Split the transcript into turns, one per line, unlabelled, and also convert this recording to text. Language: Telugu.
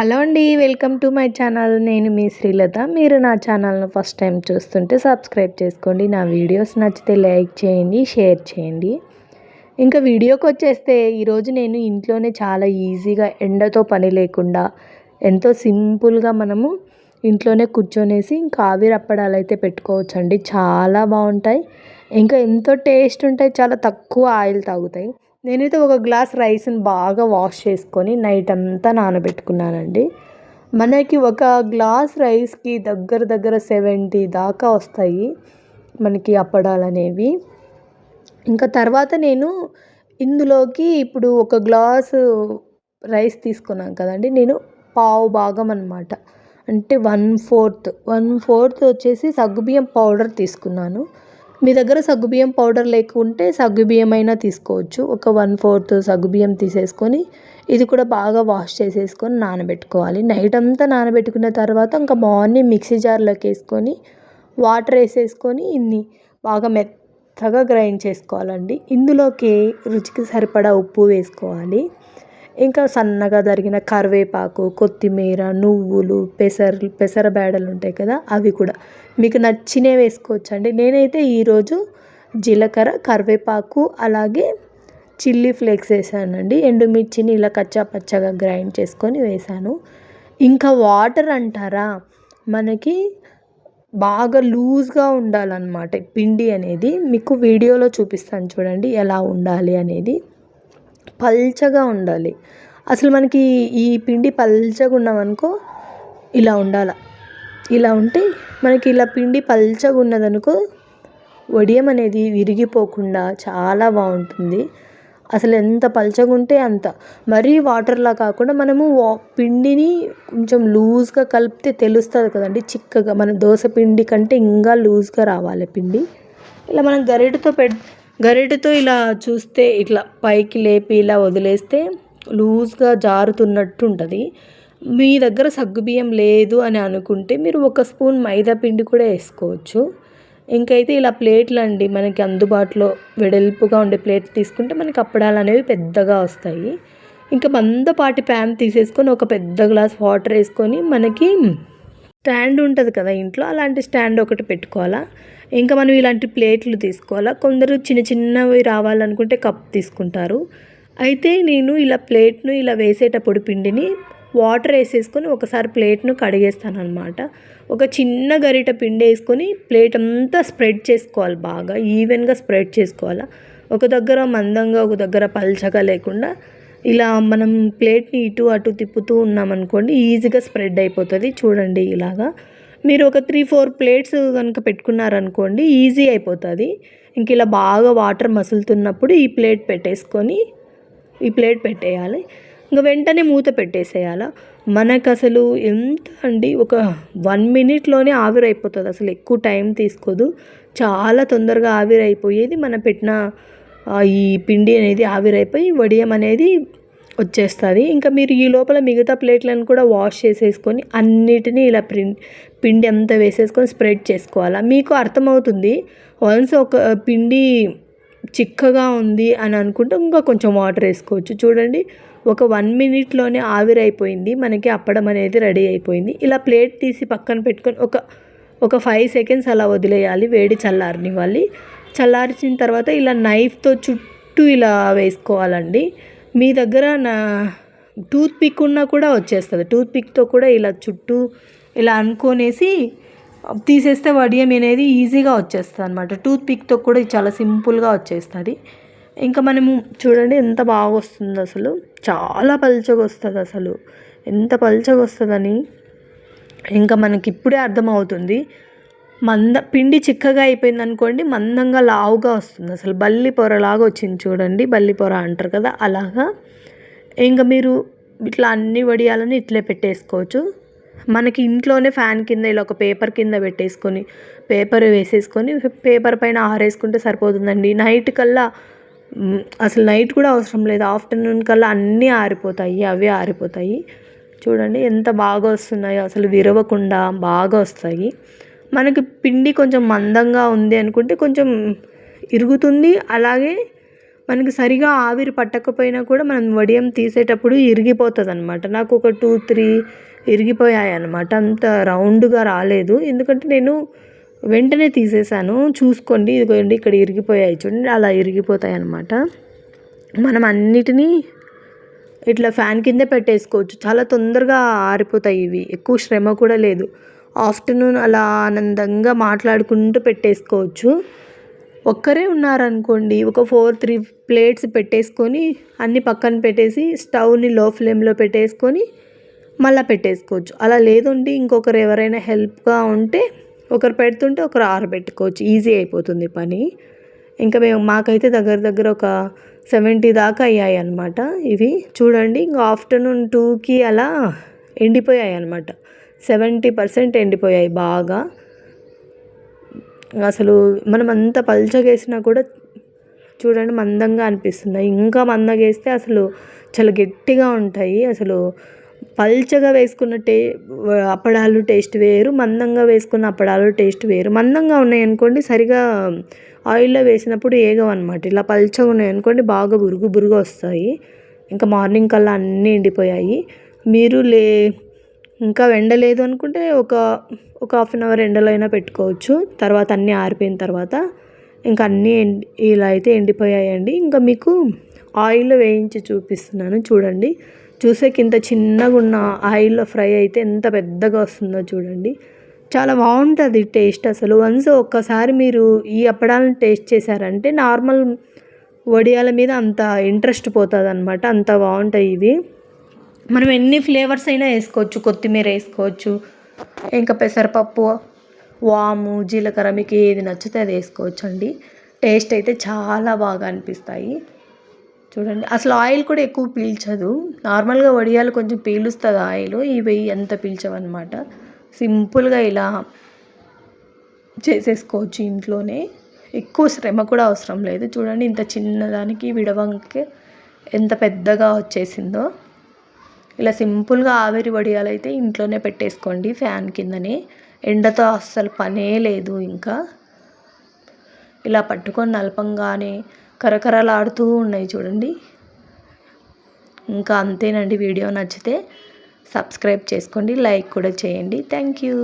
హలో అండి వెల్కమ్ టు మై ఛానల్. నేను మీ శ్రీలత. మీరు నా ఛానల్ను ఫస్ట్ టైం చూస్తుంటే సబ్స్క్రైబ్ చేసుకోండి. నా వీడియోస్ నచ్చితే లైక్ చేయండి షేర్ చేయండి. ఇంకా వీడియోకి వచ్చేస్తే ఈరోజు నేను ఇంట్లోనే చాలా ఈజీగా ఎండతో పని లేకుండా ఎంతో సింపుల్గా మనము ఇంట్లోనే కూర్చొనేసి ఇంకా ఆవిరి అప్పడాలు అయితే పెట్టుకోవచ్చు అండి చాలా బాగుంటాయి. ఇంకా ఎంతో టేస్ట్ ఉంటాయి. చాలా తక్కువ ఆయిల్ తాగుతాయి. నేనైతే ఒక గ్లాస్ రైస్ని బాగా వాష్ చేసుకొని నైట్ అంతా నానబెట్టుకున్నానండి. మనకి ఒక గ్లాస్ రైస్కి దగ్గర దగ్గర సెవెంటీ దాకా వస్తాయి మనకి అప్పడాలు అనేవి. ఇంకా తర్వాత నేను ఇందులోకి ఇప్పుడు ఒక గ్లాసు రైస్ తీసుకున్నాను కదండి. నేను పావు భాగం అనమాట అంటే వన్ ఫోర్త్ వన్ ఫోర్త్ వచ్చేసి సగ్గుబియ్యం పౌడర్ తీసుకున్నాను. మీ దగ్గర సగ్గుబియ్యం పౌడర్ లేకుంటే సగ్గుబియ్యం అయినా తీసుకోవచ్చు. ఒక వన్ ఫోర్త్ సగ్గుబియ్యం తీసేసుకొని ఇది కూడా బాగా వాష్ చేసేసుకొని నానబెట్టుకోవాలి. నైట్ అంతా నానబెట్టుకున్న తర్వాత ఇంకా మార్నింగ్ మిక్సీ జార్లోకి వేసుకొని వాటర్ వేసేసుకొని ఇన్ని బాగా మెత్తగా గ్రైండ్ చేసుకోవాలండి. ఇందులోకి రుచికి సరిపడా ఉప్పు వేసుకోవాలి. ఇంకా సన్నగా తరిగిన కరివేపాకు కొత్తిమీర నువ్వులు పెసర పెసర బేడలు ఉంటాయి కదా అవి కూడా. మీకు నచ్చినవి వేసుకోవచ్చు అండి నేనైతే ఈరోజు జీలకర్ర కరివేపాకు అలాగే చిల్లీ ఫ్లేక్స్ వేసానండి. ఎండుమిర్చిని ఇలా కచ్చా పచ్చగా గ్రైండ్ చేసుకొని వేసాను. ఇంకా వాటర్ అంటారా? మనకి బాగా లూజ్గా ఉండాలన్నమాట పిండి అనేది. మీకు వీడియోలో చూపిస్తాను చూడండి ఎలా ఉండాలి అనేది. పల్చగా ఉండాలి. అసలు మనకి ఈ పిండి పల్చగా ఉన్నామనుకో ఇలా ఉండాల. ఇలా ఉంటే మనకి ఇలా పిండి పల్చగా ఉన్నదనుకో వడియం అనేది విరిగిపోకుండా చాలా బాగుంటుంది. అసలు ఎంత పల్చగా ఉంటే అంత. మరీ వాటర్లా కాకుండా మనము పిండిని కొంచెం లూజ్గా కలిపితే తెలుస్తుంది కదండి చిక్కగా. మన దోశ పిండి కంటే ఇంకా లూజ్గా రావాలి పిండి. ఇలా మనం గరిటతో పెడ్ గరిటెతో ఇలా చూస్తే ఇట్లా పైకి లేపి ఇలా వదిలేస్తే లూజ్గా జారుతున్నట్టు ఉంటుంది మీ దగ్గర సగ్గుబియ్యం లేదు అని అనుకుంటే మీరు ఒక స్పూన్ మైదా పిండి కూడా వేసుకోవచ్చు. ఇంకైతే ఇలా ప్లేట్లు అండి మనకి అందుబాటులో వెడల్పుగా ఉండే ప్లేట్ తీసుకుంటే మనకి అప్పడాలు అనేవి పెద్దగా వస్తాయి. ఇంకా మందపాటి ప్యాన్ తీసేసుకొని ఒక పెద్ద గ్లాస్ వాటర్ వేసుకొని మనకి స్టాండ్ ఉంటుంది కదా ఇంట్లో అలాంటి స్టాండ్ ఒకటి పెట్టుకోవాలా? ఇంకా మనం ఇలాంటి ప్లేట్లు తీసుకోవాలా? కొందరు చిన్న చిన్నవి రావాలనుకుంటే కప్ తీసుకుంటారు. అయితే నేను ఇలా ప్లేట్ను ఇలా వేసేటప్పుడు పిండిని వాటర్ వేసేసుకొని ఒకసారి ప్లేట్ను కడిగేస్తాను అనమాట ఒక చిన్న గరిట పిండి వేసుకొని ప్లేట్ అంతా స్ప్రెడ్ చేసుకోవాలి బాగా ఈవెన్గా స్ప్రెడ్ చేసుకోవాలి. ఒక దగ్గర మందంగా ఒక దగ్గర పల్చగా లేకుండా ఇలా మనం ప్లేట్ని ఇటు అటు తిప్పుతూ ఉన్నామనుకోండి ఈజీగా స్ప్రెడ్ అయిపోతుంది. చూడండి ఇలాగా. మీరు ఒక త్రీ ఫోర్ ప్లేట్స్ కనుక పెట్టుకున్నారనుకోండి ఈజీ అయిపోతుంది. ఇంక ఇలా బాగా వాటర్ మసులుతున్నప్పుడు ఈ ప్లేట్ పెట్టేసుకొని ఈ ప్లేట్ పెట్టేయాలి. ఇంకా వెంటనే మూత పెట్టేసేయాల. మనకు అసలు ఎంత అండి ఒక వన్ మినిట్లోనే ఆవిరైపోతుంది. అసలు ఎక్కువ టైం తీసుకోదు. చాలా తొందరగా ఆవిరైపోయేది. మనం పెట్టిన ఈ పిండి అనేది ఆవిరైపోయి వడియం అనేది వచ్చేస్తుంది. ఇంకా మీరు ఈ లోపల మిగతా ప్లేట్లను కూడా వాష్ చేసేసుకొని అన్నిటినీ ఇలా ప్రింట్ పిండి అంతా వేసేసుకొని స్ప్రెడ్ చేసుకోవాలా? మీకు అర్థమవుతుంది వన్స్ ఒక పిండి చిక్కగా ఉంది అని అనుకుంటే ఇంకా కొంచెం వాటర్ వేసుకోవచ్చు. చూడండి ఒక వన్ మినిట్లోనే ఆవిరైపోయింది మనకి అప్పడం అనేది రెడీ అయిపోయింది. ఇలా ప్లేట్ తీసి పక్కన పెట్టుకొని ఒక ఒక ఫైవ్ సెకండ్స్ అలా వదిలేయాలి వేడి చల్లారనివ్వాలి. చల్లార్చిన తర్వాత ఇలా నైఫ్తో చుట్టూ ఇలా వేసుకోవాలండి. మీ దగ్గర నా టూత్ పిక్ ఉన్నా కూడా వచ్చేస్తుంది. టూత్ పిక్తో కూడా ఇలా చుట్టూ ఇలా అనుకోనేసి తీసేస్తే వడియం అనేది ఈజీగా వచ్చేస్తుంది అనమాట టూత్ పిక్తో కూడా చాలా సింపుల్గా వచ్చేస్తుంది. ఇంకా మనము చూడండి ఎంత బాగా వస్తుంది అసలు. చాలా పల్చగా వస్తుంది అసలు. ఎంత పల్చగా వస్తుందని ఇంకా మనకి ఇప్పుడే అర్థమవుతుంది. మంద పిండి చిక్కగా అయిపోయింది అనుకోండి మందంగా లావుగా వస్తుంది. అసలు బల్లి పొరలాగా వచ్చింది చూడండి. బల్లి పొర అంటారు కదా అలాగా. ఇంకా మీరు ఇట్లా అన్ని వడియాలని ఇట్లే పెట్టేసుకోవచ్చు. మనకి ఇంట్లోనే ఫ్యాన్ కింద ఇలా ఒక పేపర్ కింద పెట్టేసుకొని పేపర్ వేసేసుకొని పేపర్ పైన ఆరేసుకుంటే సరిపోతుందండి. నైట్ కల్లా అసలు నైట్ కూడా అవసరం లేదు. ఆఫ్టర్నూన్ కల్లా అన్నీ ఆరిపోతాయి అవి ఆరిపోతాయి. చూడండి ఎంత బాగా వస్తున్నాయో. అసలు విరవకుండా బాగా వస్తాయి. మనకి పిండి కొంచెం మందంగా ఉంది అనుకుంటే కొంచెం ఇరుగుతుంది. అలాగే మనకి సరిగా ఆవిరి పట్టకపోయినా కూడా మనం వడియం తీసేటప్పుడు ఇరిగిపోతుంది అనమాట నాకు ఒక టూ త్రీ ఇరిగిపోయాయి అనమాట అంత రౌండ్గా రాలేదు. ఎందుకంటే నేను వెంటనే తీసేసాను. చూసుకోండి ఇదిగోండి ఇక్కడ ఇరిగిపోయాయి చూడండి అలా ఇరిగిపోతాయి అనమాట మనం అన్నిటినీ ఇట్లా ఫ్యాన్ కిందే పెట్టేసుకోవచ్చు. చాలా తొందరగా ఆరిపోతాయి ఇవి. ఎక్కువ శ్రమ కూడా లేదు. ఆఫ్టర్నూన్ అలా ఆనందంగా మాట్లాడుకుంటూ పెట్టేసుకోవచ్చు. ఒక్కరే ఉన్నారనుకోండి ఒక ఫోర్ త్రీ ప్లేట్స్ పెట్టేసుకొని అన్ని పక్కన పెట్టేసి స్టవ్ని లో ఫ్లేమ్లో పెట్టేసుకొని మళ్ళీ పెట్టేసుకోవచ్చు. అలా లేదండి ఇంకొకరు ఎవరైనా హెల్ప్గా ఉంటే ఒకరు పెడుతుంటే ఒకరు ఆరబెట్టుకోవచ్చు. ఈజీ అయిపోతుంది పని. ఇంకా మేము మాకైతే దగ్గర దగ్గర ఒక సెవెంటీ దాకా అయ్యాయి అనమాట ఇవి. చూడండి ఇంకా ఆఫ్టర్నూన్ టూకి అలా ఎండిపోయాయి అనమాట సెవెంటీ పర్సెంట్ ఎండిపోయాయి బాగా. అసలు మనం అంత పల్చగేసినా కూడా చూడండి మందంగా అనిపిస్తున్నాయి. ఇంకా మందగేస్తే అసలు చాలా గట్టిగా ఉంటాయి. అసలు పల్చగా వేసుకున్న టే అప్పడాలు టేస్ట్ వేరు మందంగా వేసుకున్న అప్పడాలు టేస్ట్ వేరు. మందంగా ఉన్నాయనుకోండి సరిగా ఆయిల్లో వేసినప్పుడు ఏగవు అనమాట ఇలా పల్చగా ఉన్నాయనుకోండి బాగా బురుగు బురుగు వస్తాయి. ఇంకా మార్నింగ్ కల్లా అన్నీ ఎండిపోయాయి. మీరు లే ఇంకా ఎండలేదు అనుకుంటే ఒక ఒక హాఫ్ అన్ అవర్ ఎండలో అయినా పెట్టుకోవచ్చు. తర్వాత అన్నీ ఆరిపోయిన తర్వాత ఇంకా అన్నీ ఇలా అయితే ఎండిపోయాయండి. ఇంకా మీకు ఆయిల్లో వేయించి చూపిస్తున్నాను చూడండి. చూసేకి ఇంత చిన్నగా ఉన్న ఆయిల్లో ఫ్రై అయితే ఎంత పెద్దగా వస్తుందో చూడండి. చాలా బాగుంటుంది టేస్ట్ అసలు. వన్స్ ఒక్కసారి మీరు ఈ అప్పడాలను టేస్ట్ చేశారంటే నార్మల్ వడియాల మీద అంత ఇంట్రెస్ట్ పోతుంది అనమాట అంత బాగుంటాయి ఇవి. మనం ఎన్ని ఫ్లేవర్స్ అయినా వేసుకోవచ్చు కొత్తిమీర వేసుకోవచ్చు ఇంకా పెసరపప్పు వాము జీలకర్ర మీకు ఏది నచ్చితే అది వేసుకోవచ్చు అండి టేస్ట్ అయితే చాలా బాగా అనిపిస్తాయి. చూడండి అసలు ఆయిల్ కూడా ఎక్కువ పీల్చదు. నార్మల్గా వడియాలు కొంచెం పీలుస్తుంది ఆయిల్ ఇవి ఎంత పీల్చవన్నమాట. సింపుల్గా ఇలా చేసేసుకోవచ్చు ఇంట్లోనే. ఎక్కువ శ్రమ కూడా అవసరం లేదు. చూడండి ఇంత చిన్నదానికి విడవంకే ఎంత పెద్దగా వచ్చేసిందో. ఇలా సింపుల్గా ఆవిరి వడియాలు అయితే ఇంట్లోనే పెట్టేసుకోండి ఫ్యాన్ కిందనే. ఎండతో అస్సలు పనే లేదు ఇంకా. ఇలా పట్టుకొని నలపంగానే కరకరలాడుతూ ఉన్నాయి చూడండి. ఇంకా అంతేనండి వీడియో నచ్చితే సబ్స్క్రైబ్ చేసుకోండి లైక్ కూడా చేయండి. Thank you.